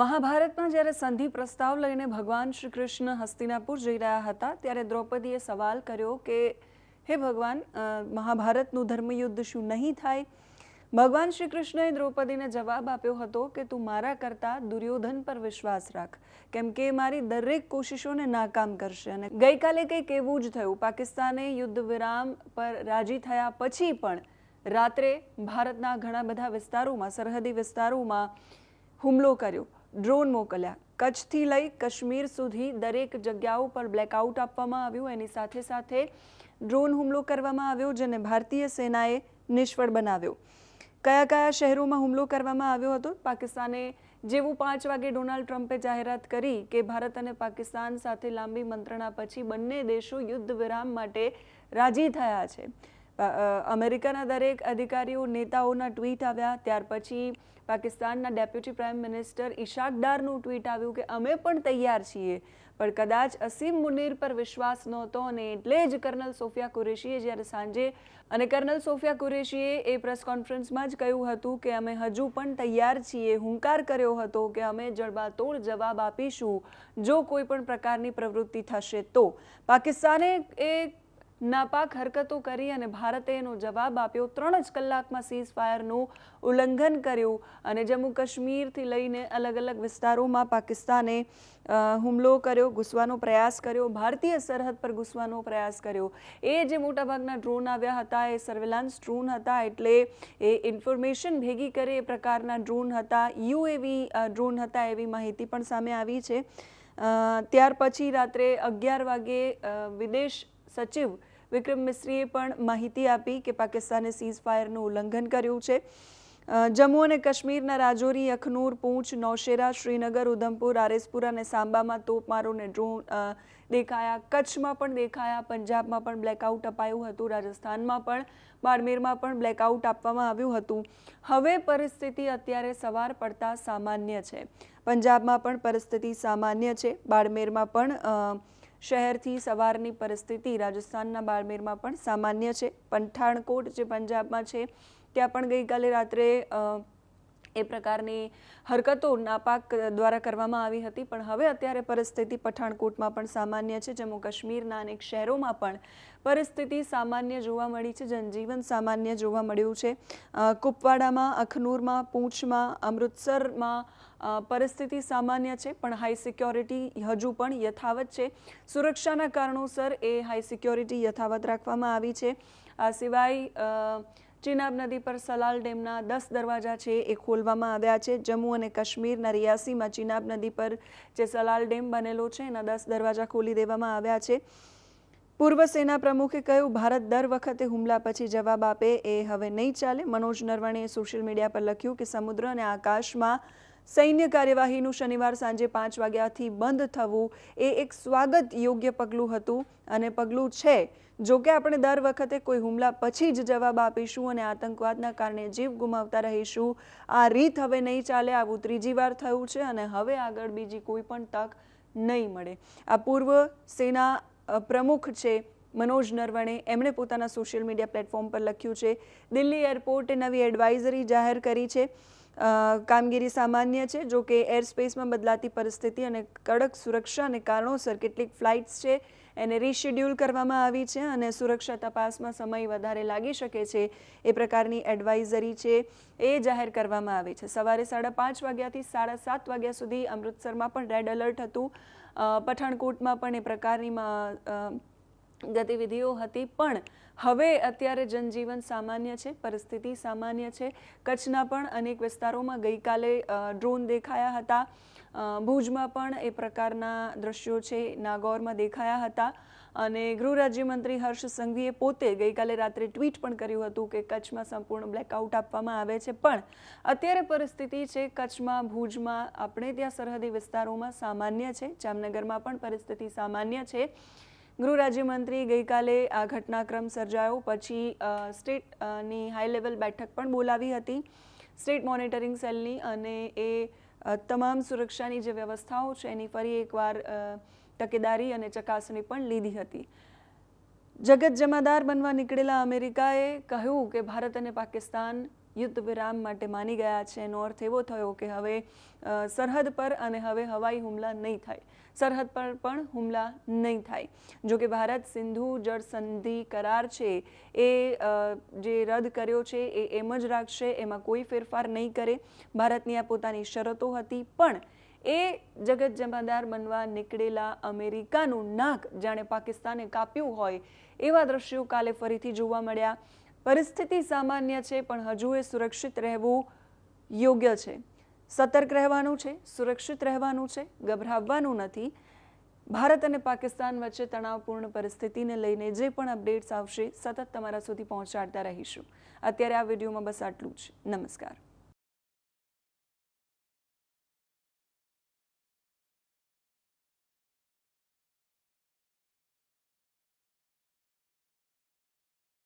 મહાભારતમાં જ્યારે સંધિ પ્રસ્તાવ લઈને ભગવાન શ્રી કૃષ્ણ હસ્તિનાપુર જઈ રહ્યા હતા, ત્યારે દ્રૌપદીએ સવાલ કર્યો કે, હે ભગવાન મહાભારતનું ધર્મયુદ્ધ શું નહીં થાય? ભગવાન શ્રી કૃષ્ણએ દ્રૌપદીને જવાબ આપ્યો હતો કે, તું મારા કરતાં દુર્યોધન પર વિશ્વાસ રાખ, કેમ કે મારી દરેક કોશિશોને નાકામ કરશે. અને ગઈકાલે કંઈક એવું જ થયું. પાકિસ્તાને યુદ્ધ વિરામ પર રાજી થયા પછી પણ રાત્રે ભારતના ઘણા બધા વિસ્તારોમાં, સરહદી વિસ્તારોમાં હુમલો કર્યો. ડ્રોન મોકલ્યા. કચ્છથી લઈ કાશ્મીર સુધી દરેક જગ્યાઓ પર બ્લેકઆઉટ આપવામાં આવ્યું. એની સાથે સાથે ડ્રોન હુમલો કરવામાં આવ્યો, જેને ભારતીય સેનાએ નિષ્ફળ બનાવ્યો. કયા કયા શહેરોમાં હુમલો કરવામાં આવ્યો હતો? પાકિસ્તાને જેવું પાંચ વાગે ડોનાલ્ડ ટ્રમ્પે જાહેરાત કરી કે ભારત અને પાકિસ્તાન સાથે લાંબી મંત્રણા પછી બંને દેશો યુદ્ધ વિરામ માટે રાજી થયા છે. અમેરિકાના દરેક અધિકારીઓ, નેતાઓના ટ્વીટ આવ્યા. ત્યાર પછી પાકિસ્તાનના ડેપ્યુટી પ્રાઇમ મિનિસ્ટર ઇશાક ડારનું ટ્વીટ આવ્યું કે, અમે પણ તૈયાર છીએ. પણ કદાચ અસીમ મુનીર પર વિશ્વાસ નહોતો અને એટલે જ કર્નલ સોફિયા કુરેશીએ જ્યારે સાંજે અને કર્નલ સોફિયા કુરેશીએ એ પ્રેસ કોન્ફરન્સમાં જ કહ્યું હતું કે, અમે હજુ પણ તૈયાર છીએ. હુંકાર કર્યો હતો કે, અમે જડબાતોડ જવાબ આપીશું જો કોઈ પણ પ્રકારની પ્રવૃત્તિ થશે તો. પાકિસ્તાને એ નાપાક હરકતો કરી અને ભારતે એનો જવાબ આપ્યો. ત્રણ જ કલાકમાં સીઝ ફાયરનું ઉલ્લંઘન કર્યું અને જમ્મુ કાશ્મીરથી લઈને અલગ અલગ વિસ્તારોમાં પાકિસ્તાને હુમલો કર્યો, ઘૂસવાનો પ્રયાસ કર્યો, ભારતીય સરહદ પર ઘૂસવાનો પ્રયાસ કર્યો. એ જે મોટાભાગના ડ્રોન આવ્યા હતા, એ સર્વેલાન્સ ડ્રોન હતા, એટલે એ ઇન્ફોર્મેશન ભેગી કરે એ પ્રકારના ડ્રોન હતા યુએવી ડ્રોન હતા એવી માહિતી પણ સામે આવી છે. ત્યાર પછી રાત્રે અગિયાર વાગે વિદેશ સચિવ વિક્રમ મિશ્રીએ પણ માહિતી આપી કે પાકિસ્તાને સીઝ ફાયરનું ઉલ્લંઘન કર્યું છે. જમ્મુ અને કાશ્મીરના રાજૌરી, અખનૂર પૂંછ નૌશેરા, શ્રીનગર, ઉધમપુર, આરેસપુર અને સાંબામાં તોપમારો અને ડ્રોન દેખાયા. કચ્છમાં પણ દેખાયા. પંજાબમાં પણ બ્લેકઆઉટ અપાયું હતું. રાજસ્થાનમાં પણ, બાડમેરમાં પણ બ્લેકઆઉટ આપવામાં આવ્યું હતું. હવે પરિસ્થિતિ અત્યારે સવાર પડતા સામાન્ય છે. પંજાબમાં પણ પરિસ્થિતિ સામાન્ય છે. બાડમેરમાં પણ શહેરથી સવારની પરિસ્થિતિ રાજસ્થાનના બાડમેરમાં પણ સામાન્ય છે. પંઠાણકોટ જે પંજાબમાં છે, ત્યાં પણ ગઈકાલે રાત્રે એ પ્રકારની હરકતો નાપાક દ્વારા કરવામાં આવી હતી. પણ હવે અત્યારે પરિસ્થિતિ પઠાણકોટમાં પણ સામાન્ય છે. જમ્મુ કાશ્મીરના અનેક શહેરોમાં પણ પરિસ્થિતિ સામાન્ય જોવા મળી છે. જનજીવન સામાન્ય જોવા મળ્યું છે. કુપવાડામાં, અખનૂરમાં, પૂંછમાં, અમૃતસરમાં પરિસ્થિતિ સામાન્ય છે. પણ હાઈ સિક્યોરિટી હજુ પણ યથાવત છે. સુરક્ષાના કારણોસર એ હાઈ સિક્યોરિટી યથાવત રાખવામાં આવી છે. આ સિવાય ચિનાબ નદી પર સલાલ ડેમના દસ દરવાજા છે, એ ખોલવામાં આવ્યા છે. જમ્મુ અને કાશ્મીરના રિયાસીમાં ચિનાબ નદી પર જે સલાલ ડેમ બનેલો છે, એના દસ દરવાજા ખોલી દેવામાં આવ્યા છે. પૂર્વ સેના પ્રમુખે કહ્યું, ભારત દર વખતે હુમલા પછી જવાબ આપે, એ હવે નહીં ચાલે. મનોજ નરવણેએ સોશિયલ મીડિયા પર લખ્યું કે સમુદ્ર અને આકાશમાં સૈન્ય કાર્યવાહીનું શનિવાર સાંજે પાંચ વાગ્યાથી બંધ થવું એ એક સ્વાગત યોગ્ય પગલું હતું અને પગલું છે. જો કે આપણે દર વખતે કોઈ હુમલા પછી જ જવાબ આપીશું અને આતંકવાદના કારણે જીવ ગુમાવતા રહીશું. આ રીત હવે નહીં ચાલે, આવું ત્રીજી વાર થયું છે અને હવે આગળ બીજી કોઈ પણ તક નહીં મળે. આ પૂર્વ સેના પ્રમુખ છે મનોજ નરવણે. એમણે પોતાના સોશિયલ મીડિયા પ્લેટફોર્મ પર લખ્યું છે, દિલ્હી એરપોર્ટે નવી એડવાઇઝરી જાહેર કરી છે. કામગીરી સામાન્ય છે, જો કે એર સ્પેસમાં બદલાતી પરિસ્થિતિ અને કડક સુરક્ષા અને કારણોસર કેટલીક ફ્લાઇટ્સ છે, એને રીશેડ્યુલ કરવામાં આવી છે અને સુરક્ષા તપાસમાં સમય વધારે લાગી શકે છે, એ પ્રકારની એડવાઇઝરી છે, એ જાહેર કરવામાં આવી છે. સવારે સાડા પાંચ વાગ્યાથી સાડા સાત વાગ્યા સુધી અમૃતસરમાં પણ રેડ એલર્ટ હતું. પઠાણકોટમાં પણ એ પ્રકારની ગતિવિધિઓ હતી, પણ હવે અત્યારે જનજીવન સામાન્ય છે, પરિસ્થિતિ સામાન્ય છે. કચ્છના પણ અનેક વિસ્તારોમાં ગઈકાલે ડ્રોન દેખાયા હતા. ભુજમાં પણ એ પ્રકારના દ્રશ્યો છે, નાગોરમાં દેખાયા હતા. અને ગૃહ રાજ્યમંત્રી હર્ષ સંઘવીએ પોતે ગઈકાલે રાત્રે ટ્વીટ પણ કર્યું હતું કે કચ્છમાં સંપૂર્ણ બ્લેકઆઉટ આપવામાં આવે છે. પણ અત્યારે પરિસ્થિતિ છે, કચ્છમાં, ભુજમાં, આપણે ત્યાં સરહદી વિસ્તારોમાં સામાન્ય છે, જામનગરમાં પણ પરિસ્થિતિ સામાન્ય છે. ગૃહ રાજ્યમંત્રી ગઈકાલે આ ઘટનાક્રમ સર્જાયો. પછી અ, સ્ટેટ અ, ની હાઈ લેવલ બેઠક પણ બોલાવી હતી. સ્ટેટ મોનિટરિંગ સેલની અને એ તમામ સુરક્ષાની જે વ્યવસ્થાઓ છે એની ફરી એકવાર તકેદારી અને ચકાસણી પણ લીધી હતી. જગત જમાદાર બનવા નીકળેલા અમેરિકાએ કહ્યું કે ભારત અને પાકિસ્તાન યુદ્ધ વિરામ માટે માની ગયા છે. એનો અર્થ એવો થયો કે હવે સરહદ પર અને હવે હવાઈ હુમલા નહીં થાય. સરહદ પર પણ હુમલા નહીં થાય. જો કે ભારત સિંધુ જળ સંધિ કરાર છે, એ જે રદ કર્યો છે, એ એમ જ રાખશે. એમાં કોઈ ફેરફાર નહીં કરે. ભારતની આ પોતાની શરતો હતી, પણ એ જગત જમાદાર બનવા નીકળેલા અમેરિકાનું નાક જાણે પાકિસ્તાને કાપ્યું હોય, એવા દ્રશ્યો કાલે ફરીથી જોવા મળ્યા. પરિસ્થિતિ સામાન્ય છે, પણ હજુ એ સુરક્ષિત રહેવું યોગ્ય છે. સતર્ક રહેવાનું છે, સુરક્ષિત રહેવાનું છે, ગભરાવવાનું નથી. ભારત અને પાકિસ્તાન વચ્ચે તણાવપૂર્ણ પરિસ્થિતિને લઈને જે પણ અપડેટ્સ આવશે, સતત તમારા સુધી પહોંચાડતા રહીશું. અત્યારે આ વિડીયોમાં બસ આટલું જ. નમસ્કાર.